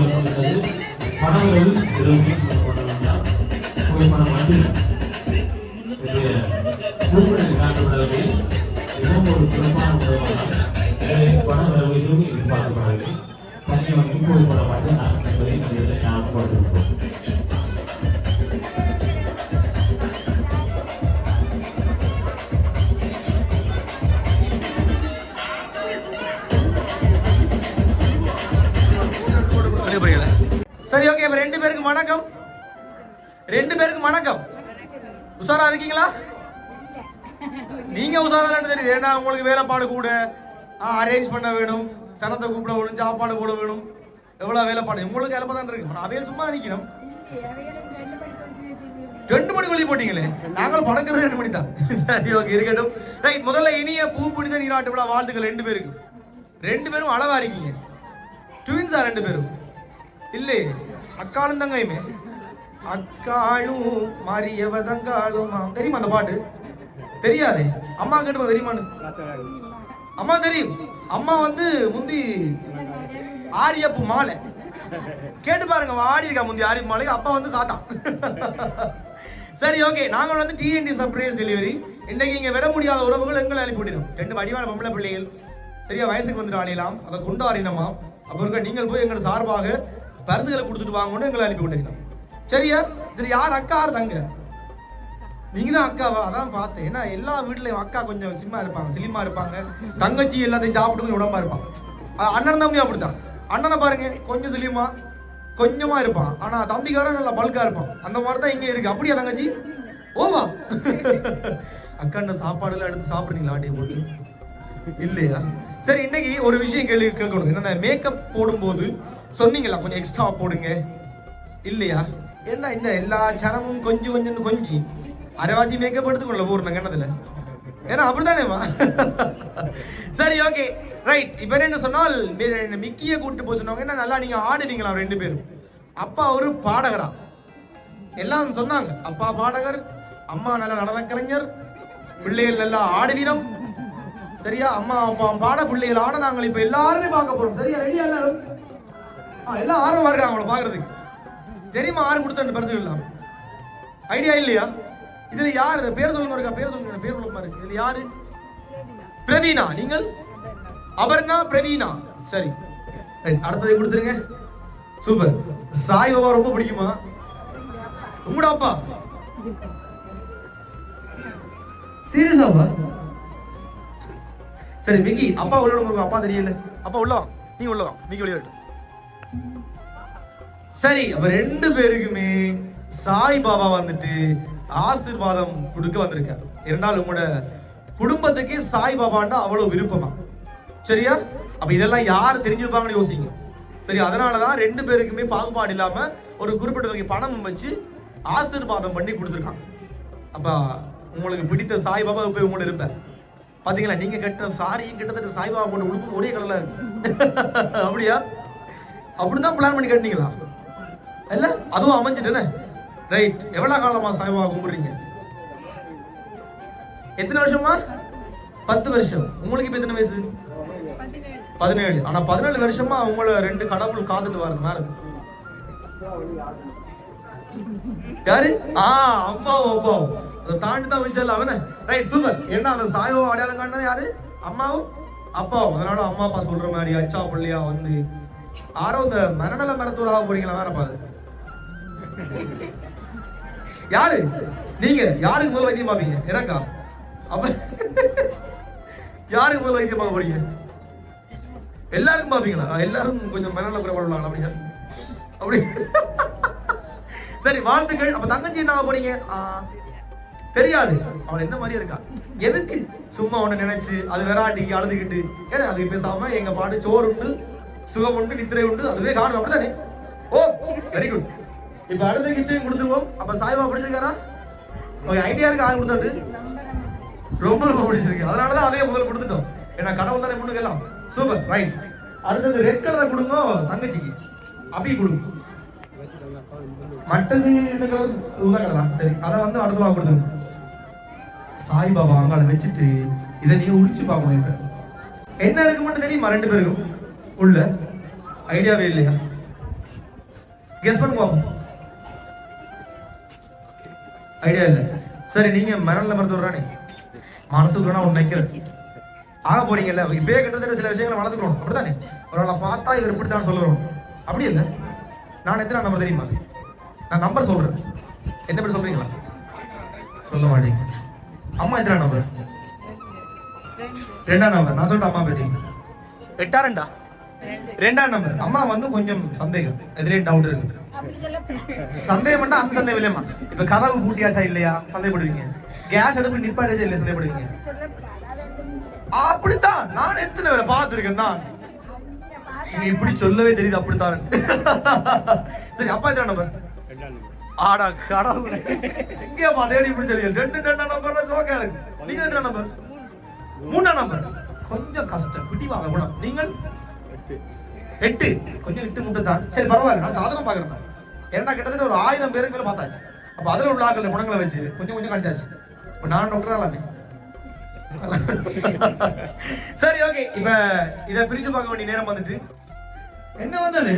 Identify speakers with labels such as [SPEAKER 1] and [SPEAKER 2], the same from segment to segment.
[SPEAKER 1] பணங்கள் எதுவுமே கொண்டு வேண்டாம் புகைப்படம் வந்து இது கூப்பிடுறது காட்டப்படவில்லை இதுவும் ஒரு சிறப்பான உதவாக பண எதுவுமே எதுவும் எதிர்பார்க்கப்படவில்லை. தனி வந்து புகைப்படம் மட்டும்தான் என்பதை இதில் ஞாபகப்படுத்திருக்கிறோம்
[SPEAKER 2] சரி ஓகே இப்ப ரெண்டு பேருக்கு வணக்கம். ரெண்டு பேருக்கு வணக்கம். உஷாரா இருக்கீங்களா? நீங்க உஷாரா தெரியுது. ஏன்னா உங்களுக்கு வேலைப்பாடு கூட அரேஞ்ச் பண்ண வேணும். சனத்தை கூப்பிட வேணும் சாப்பாடு போட வேணும். எவ்வளவு வேலைப்பாடு? உங்களுக்கு வேலைப்பா தான் இருக்கு. அவையே சும்மா நிற்கணும் ரெண்டு மணி வழி போட்டீங்களே. நாங்களும் பணக்கிறது ரெண்டு மணி தான். சரி ஓகே இருக்கட்டும். ரைட் முதல்ல இனிய பூ புனித நீராட்டு விழா வாழ்த்துக்கள் ரெண்டு பேருக்கு. ரெண்டு பேரும் அளவா இருக்கீங்க. ட்வின்ஸா ரெண்டு பேரும்? இல்லை அக்காளும் தங்கையுமே அக்காளும் மாறியவ தங்காளும் தெரியுமா அந்த பாட்டு? தெரியாதே. அம்மா கேட்டு தெரியுமான்னு? அம்மா தெரியும். அம்மா வந்து முந்தி ஆரியப்பு மாலை. கேட்டு பாருங்க ஆடி இருக்கா முந்தி ஆரியப்பு மாலைக்கு? அப்பா வந்து காத்தான் சரி ஓகே. நாங்கள் வந்து டிஎன்டி சர்ப்ரைஸ் டெலிவரி இன்னைக்கு இங்கே வர முடியாத உறவுகள் எங்களை அனுப்பிவிடணும் ரெண்டு வடிவான பொம்பளை பிள்ளைகள். சரியா வயசுக்கு வந்துட்டு அழையலாம் அதை கொண்டாடினமா அப்போ இருக்க நீங்கள் போய் எங்களுக்கு சார்பாக பரிசுகளை கொடுத்துட்டு வாங்கன்னு எங்களை அனுப்பி விட்டீங்க சரியா? இது யார் அக்கா யார் தங்க? நீங்க தான் அக்காவா? அதான் பார்த்தேன். ஏன்னா எல்லா வீட்லயும் அக்கா கொஞ்சம் சிம்மா இருப்பாங்க சிலிமா இருப்பாங்க. தங்கச்சி எல்லாத்தையும் சாப்பிட்டு கொஞ்சம் உடம்பா இருப்பான். அண்ணன் தம்பி அப்படித்தான். அண்ணனை பாருங்க கொஞ்சம் சிலிமா கொஞ்சமா இருப்பான். ஆனா தம்பிக்காரன் நல்லா பல்கா இருப்பான். அந்த மாதிரி தான் இங்க இருக்கு. அப்படியா தங்கச்சி? ஓவா? அக்கா என்ன சாப்பாடு எல்லாம் எடுத்து சாப்பிடுறீங்களா? ஆட்டியை போட்டு? இல்லையா? சரி இன்னைக்கு ஒரு விஷயம் கேள்வி கேட்கணும். என்ன மேக்கப் போடும்போது சொன்னீங்களா கொஞ்சம் எக்ஸ்ட்ரா போடுங்க. இல்லையா? என்ன இந்த எல்லா சனமும் கொஞ்சம் கொஞ்சம் கொஞ்சி. அரைவாசி மேக்கப் எடுத்துக்கொள்ள போறேன் கண்ணதுல ஏன்னா அப்படித்தானேமா சரி ஓகே ரைட் இப்போ என்ன சொன்னால் மி- மிக்கிய கூட்டு போய் சொன்னவங்க என்ன நல்லா நீங்க ஆடுவீங்களா ரெண்டு பேரும்? அப்பா ஒரு பாடகரா? எல்லாம் சொன்னாங்க. அப்பா பாடகர் அம்மா நல்ல நடன கலைஞர் பிள்ளைகள் நல்லா ஆடுவீனம் சரியா? அம்மா அப்பா பாட பிள்ளைகள் ஆட நாங்கள் இப்ப எல்லாருமே பார்க்க போறோம். சரியா? ரெடியா எல்லாரும்? எல்லாம் ஆர்வமாக இருக்காங்க அவங்கள பார்க்குறதுக்கு. தெரியுமா ஆறு கொடுத்த பரிசுகள் எல்லாம் ஐடியா இல்லையா? இதுல யார் பேர் சொல்லுங்க இருக்கா பேர் சொல்லுங்க பேர் சொல்லுங்க இருக்கு இதில் யாரு? பிரவீனா. நீங்கள்? அபர்ணா பிரவீனா. சரி. அடுத்ததை கொடுத்துருங்க? சூப்பர். சாய் பாபா ரொம்ப பிடிக்குமா? உங்களோட அப்பா. சீரியஸாவா சரி மிக்கி அப்பா உள்ள உங்க அப்பா தெரியல அப்பா உள்ள வா. நீ உள்ள வா. மிக்கி வெளியே சரி அப்ப ரெண்டு பேருக்குமே சாய் பாபா வந்துட்டு ஆசீர்வாதம் கொடுக்க வந்திருக்காரு. இரண்டால் உங்களோட குடும்பத்துக்கு சாய் பாபாண்டா அவ்வளவு விருப்பமா? சரியா? அப்ப இதெல்லாம் யார் தெரிஞ்சிருப்பாங்கன்னு யோசிங்க. சரி அதனாலதான் ரெண்டு பேருக்குமே பாகுபாடு இல்லாம ஒரு குறிப்பிட்ட வகை பணம் வச்சு ஆசிர்வாதம் பண்ணி கொடுத்துருக்காங்க. அப்ப உங்களுக்கு பிடித்த சாய் பாபா போய் உங்களோட இருப்பார் பாத்தீங்களா நீங்க கட்ட சாரியும் கிட்டத்தட்ட சாய்பாபா போட்டு உடுப்பு ஒரே கலர்ல இருக்கு. அப்படியா? அப்படிதான் பிளான் பண்ணி கட்டினீங்களா? இல்ல அதுவும் அமைஞ்சிட்டுன்னு ரைட் எவ்வளவு காலமா சாய்பாபா கும்பிடுறீங்க? எத்தனை வருஷமா பத்து வருஷம். உங்களுக்கு இப்ப எத்தனை வயசு? பதினேழு. ஆனா பதினேழு வருஷமா உங்களை ரெண்டு கடவுள் காத்துட்டு வரது மேல. யாரு? ஆ அம்மாவும் அப்பாவும் அதை தாண்டி தான் விஷயம் அவன. ரைட் சூப்பர் என்ன அந்த சாயோ அடையாளம் காட்டினது யாரு? அம்மாவும் அப்பாவும். அதனால அம்மா அப்பா சொல்ற மாதிரி அச்சா பிள்ளையா வந்து யாரோ இந்த மனநல மரத்தூராக போறீங்களா வேற பாது யாரு? நீங்க. யாருக்கு முதல் வைத்தியம் பார்ப்பீங்க? எனக்கா? அப்ப யாருக்கு முதல் வைத்தியம் பார்க்க போறீங்க? எல்லாருக்கும் பார்ப்பீங்களா? எல்லாரும் கொஞ்சம் மனநல குறைபாடு அப்படியா? அப்படி. சரி வாழ்த்துக்கள். அப்ப தங்கச்சி என்ன ஆக போறீங்க? தெரியாது. அவன் என்ன மாதிரி இருக்கா? எதுக்கு? சும்மா ஒண்ணு நினைச்சு அது விராட்டிக்கு அழுதுகிட்டு. ஏன்னா அது பேசாம எங்க பாட்டு சோறு உண்டு சுகம் உண்டு நித்திரை உண்டு அதுவே காரணம் அப்படிதானே ஓ வெரி குட் இப்ப அடுத்த கிஃப்டையும் கொடுத்துருவோம். அப்ப சாய்பா பிடிச்சிருக்காரா? ஓகே ஐடியா இருக்கு ஆறு கொடுத்தாண்டு. ரொம்ப ரொம்ப பிடிச்சிருக்கு. அதனாலதான் அதையே முதல்ல கொடுத்துட்டோம். ஏன்னா கடவுள் தானே முன்னுக்கு எல்லாம். சூப்பர் ரைட் அடுத்தது ரெட் கலர் கொடுங்க தங்கச்சிக்கு. அபி கொடுங்க. மட்டது இந்த கலர் உள்ள கலரா சரி அதை வந்து அடுத்த வாங்க கொடுத்துருங்க. சாய்பாபா அங்கால வச்சுட்டு இதை நீங்க உரிச்சு பார்க்கணும் இப்ப. என்ன இருக்கு மட்டும் தெரியுமா? ரெண்டு பேருக்கும். உள்ள. ஐடியாவே இல்லையா? கெஸ் பண்ணுங்க பார்ப்போம் ஐடியா இல்ல. சரி நீங்க மரணல மருத்துவரானே மனசுக்கு நான் ஒன்று நிக்கிறேன் ஆக போறீங்கல்ல? இப்பயே கிட்டத்தட்ட சில விஷயங்களை வளர்த்துக்கணும். அப்படித்தானே? ஒரு பார்த்தா இவர் இப்படித்தான் சொல்லுறோம் அப்படி இல்லை. நான் எத்தனை நம்பர் தெரியுமா? நான் நம்பர் சொல்றேன். என்ன பேர் சொல்றீங்களா? சொல்ல மாட்டீங்க. அம்மா எத்தனை நம்பர்? ரெண்டாம் நம்பர். நான் சொல்லிட்டு அம்மா பேட்டி எட்டா ரெண்டா ரெண்டாம் நம்பர் அம்மா வந்து கொஞ்சம் சந்தேகம். எதிரே டவுட் இருக்கு. சந்தேகம் பண்ணா அந்த சந்தேகம் இல்லையம்மா இப்ப கதவு பூட்டியாச்சா இல்லையா? சந்தேகப்படுவீங்க. கேஸ் அடுப்பு நிப்பாட்டாச்சா இல்லையா? சந்தேகப்படுவீங்க. அப்படித்தான். நான் எத்தனை பேரை பார்த்துருக்கேன் நான்? நீங்க இப்படி சொல்லவே தெரியுது அப்படித்தான். சரி அப்பா எத்தனை நம்பர் ஆடா கடவுளே. எங்கேயம்மா தேடி இப்படி சொல்லி ரெண்டு ரெண்டாம் நம்பர்ல சோக்கா இருக்கு. நீங்க எத்தனை நம்பர் மூணாம் நம்பர் கொஞ்சம் கஷ்டம். பிடிவாத குணம். நீங்கள்? எட்டு. கொஞ்சம் எட்டு முட்டை தான். சரி பரவாயில்ல. நான் சாதனம் பார்க்குறேன் ஏன்னா கிட்டத்தட்ட ஒரு ஆயிரம் பேருக்கு மேலே பார்த்தாச்சு. அப்ப அதுல உள்ள ஆக்கள் குணங்களை வச்சு கொஞ்சம் கொஞ்சம் கிடைச்சாச்சு இப்போ நான் டாக்டர் எல்லாமே சரி ஓகே இப்ப இத பிரிச்சு பார்க்க வேண்டிய நேரம் வந்துட்டு. என்ன வந்தது?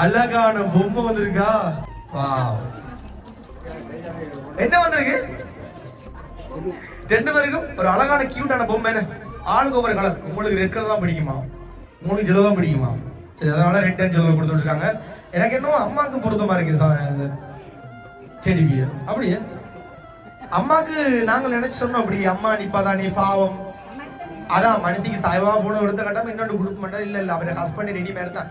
[SPEAKER 2] அழகான பொம்மை வந்திருக்கா? என்ன வந்திருக்கு? ரெண்டு பேருக்கும் ஒரு அழகான கியூட்டான பொம்மை என்ன? ஆளுக்கு ஒவ்வொரு கலர் உங்களுக்கு ரெட் கலர் தான் பிடிக்குமா? உங்களுக்கு ஜெல்லோ தான் பிடிக்குமா? சரி அதனால ரெட் அண்ட் ஜெல்லோ கொடுத்து எனக்கு இன்னும் அம்மாவுக்கு பொருத்தமா இருக்கு சார் அந்த டெடி பியர் அப்படியே. அம்மாக்கு நாங்கள் நினைச்சு சொன்னோம் அப்படி அம்மா நிப்பாதா நீ பாவம். அதான் மனசுக்கு சாய்வா போன ஒருத்த கட்டம் இன்னொன்று கொடுக்க மாட்டா இல்ல இல்ல அவரை ஹஸ்பண்ட் ரெடி மேல தான்.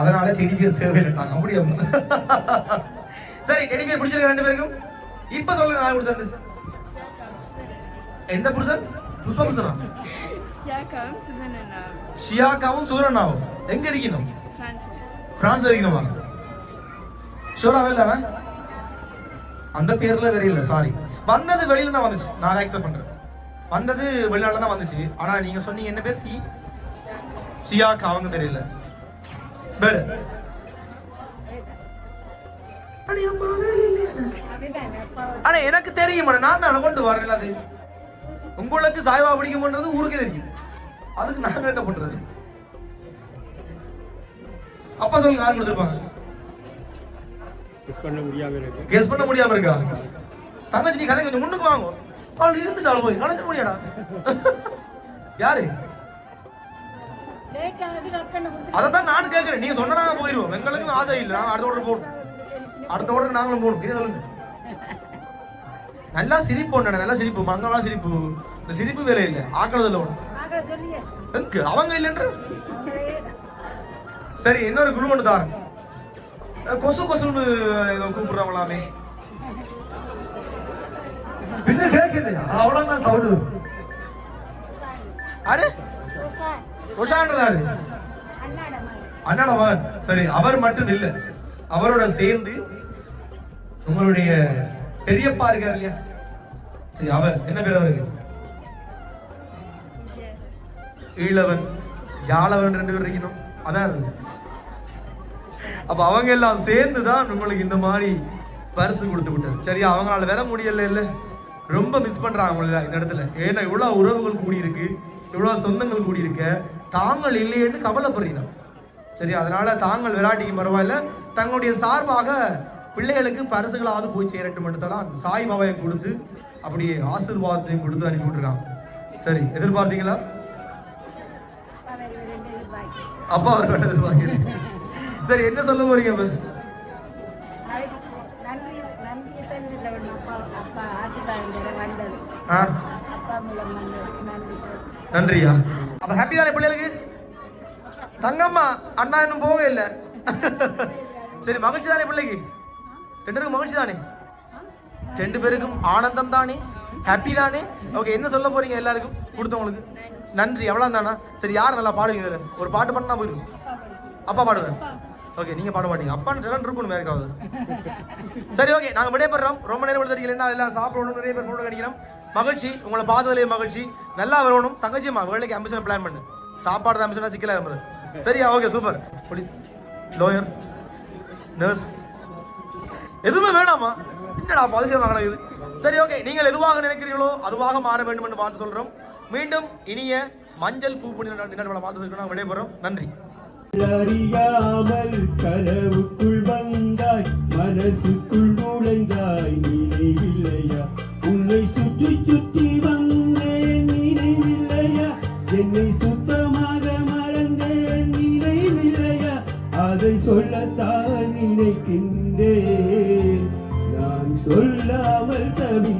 [SPEAKER 2] அதனால டெடி பியர் தேவையில்லைட்டாங்க அப்படியே சரி டெடி பியர் பிடிச்சிருக்க ரெண்டு பேருக்கும். இப்ப சொல்லுங்க நான் கொடுத்தேன் எந்த புருஷன்? புஷ்ப புருஷனா
[SPEAKER 3] Siakam Sudanana
[SPEAKER 2] ஷியாக்காவும் எங்க இருக்கணும். பிரான்ஸ்ல இருக்கணுமா ஷோரா வேல் தானே? அந்த பேர்ல வேற இல்ல சாரி வந்தது வெளியில தான் வந்துச்சு. நான் அக்செப்ட் பண்றேன். வந்தது வெளிநாட்டுல தான் வந்துச்சு. ஆனா நீங்க சொன்னீங்க என்ன பேர்? சி? சியாக்கா அவங்க தெரியல வேற? ஆனா எனக்கு தெரியும் நான் தான் கொண்டு வரேன் அது. உங்களுக்கு சாய்வா பிடிக்கும்ன்றது ஊருக்கே தெரியும். அதுக்கு நாங்க என்ன பண்றது? அப்பா சொல்லுங்க யார் கொடுத்துருப்பாங்க? கெஸ் பண்ண முடியாம இருக்கா. தங்கச்சி நீ கதை கொஞ்சம் முன்னுக்கு வாங்க. அவள் இருந்துட்டாள் போய் நினைச்ச முடியாடா யாரு? அதை தான் நானும் கேட்கறேன் நீங்க சொன்னா நாங்க போயிருவோம். எங்களுக்கும் ஆசை இல்லை. நாங்க அடுத்த ஆர்டர் போகணும். அடுத்த ஆர்டர் நாங்களும் போகணும். இது சொல்லுங்க. நல்லா சிரிப்பு ஒண்ணு நல்லா சிரிப்பு. மங்களா சிரிப்பு. இந்த சிரிப்பு வேலை இல்லை. ஆக்களதில்ல ஒண்ணு. எங்க? அவங்க இல்லைன்ற? சரி இன்னொரு குழு ஒன்று அஹ் கொசு கொசுன்னு ஏதோ கூப்பிடுறாங்களாமே பின்ன கேட்குது அவ்வளவுதான் சவுடு அரே ரோஷான்றதாரு அண்ணாட மகன். சரி அவர் மட்டும் இல்ல. அவரோட சேர்ந்து உங்களுடைய பெரியப்பா இருக்கார் இல்லையா? சரி அவர் என்ன பேர் அவருக்கு? ஈழவன் யாழவன் ரெண்டு பேர் இருக்கணும். அதான் இருக்கு அப்ப அவங்க எல்லாம் சேர்ந்து தான் உங்களுக்கு இந்த மாதிரி பரிசு கொடுத்து விட்டார் சரியா? அவங்களால வர முடியல இல்ல. ரொம்ப மிஸ் பண்றாங்க அவங்கள இந்த இடத்துல. ஏன்னா இவ்வளவு உறவுகள் கூடி இருக்கு இவ்வளவு சொந்தங்கள் கூடியிருக்க. தாங்கள் இல்லையேன்னு கவலைப்படுறீங்க. சரி அதனால தாங்கள் விராட்டிக்கு பரவாயில்ல. தங்களுடைய சார்பாக பிள்ளைகளுக்கு பரிசுகளாவது போய் சேரட்டும் அந்த சாய் பாபாயம் கொடுத்து அப்படி ஆசீர்வாதத்தையும் கொடுத்து அனுப்பி விட்டுருக்காங்க. சரி எதிர்பார்த்தீங்களா? அப்பா அவர் எதிர்பார்க்கிறேன். சரி என்ன சொல்ல போறீங்க இப்ப ஆ? நன்றியா? அப்ப ஹாப்பி தானே பிள்ளைகளுக்கு? தங்கம்மா அண்ணா இன்னும் போக இல்லை. சரி மகிழ்ச்சி தானே பிள்ளைக்கு? ரெண்டு பேருக்கும் மகிழ்ச்சி தானே? ரெண்டு பேருக்கும் ஆனந்தம் தானே? ஹாப்பி தானே? ஓகே என்ன சொல்ல போறீங்க எல்லாருக்கும்? கொடுத்தவங்களுக்கு நன்றி. எவ்வளோ தானா சரி யார் நல்லா பாடுவீங்க இதில் ஒரு பாட்டு பண்ணா போயிருக்கும் அப்பா பாடுவார். ஓகே நீங்க பாட மாட்டீங்க. அப்பா டேலண்ட் இருக்கணும் யாருக்காவது சரி ஓகே நாங்க விடைபெறோம் ரொம்ப நேரம் எடுத்துட்டீங்க எல்லாம் சாப்பிடணும் நிறைய பேர் போட்டு கிடைக்கிறோம் மகிழ்ச்சி. உங்களை பார்த்ததுலேயே மகிழ்ச்சி. நல்லா வரணும். தங்கச்சியம்மா வேலைக்கு அம்பிஷன் பிளான் பண்ணு. சாப்பாடு தான் அம்பிஷனா இருந்தது சரியா? Okay super police lawyer nurse எதுவுமே வேணாமா? என்னடா அதிசயமாக நடக்குது சரி ஓகே நீங்கள் எதுவாக நினைக்கிறீர்களோ அதுவாக மாற வேண்டும் என்று பார்த்து சொல்றோம். மீண்டும் இனிய மஞ்சள் பூ புனித பார்த்து சொல்கிறோம் விடைபெறோம் நன்றி.
[SPEAKER 4] அறியாமல் கனவுக்குள் வந்தாய் மனசுக்குள் நுழைந்தாய் நினைவில்லையா? உன்னை சுற்றி சுற்றி வந்தேன் நினைவில்லையா? என்னை அதை சொல்லத்தான் நினைக்கின்றேன். நான் சொல்லாமல் தவி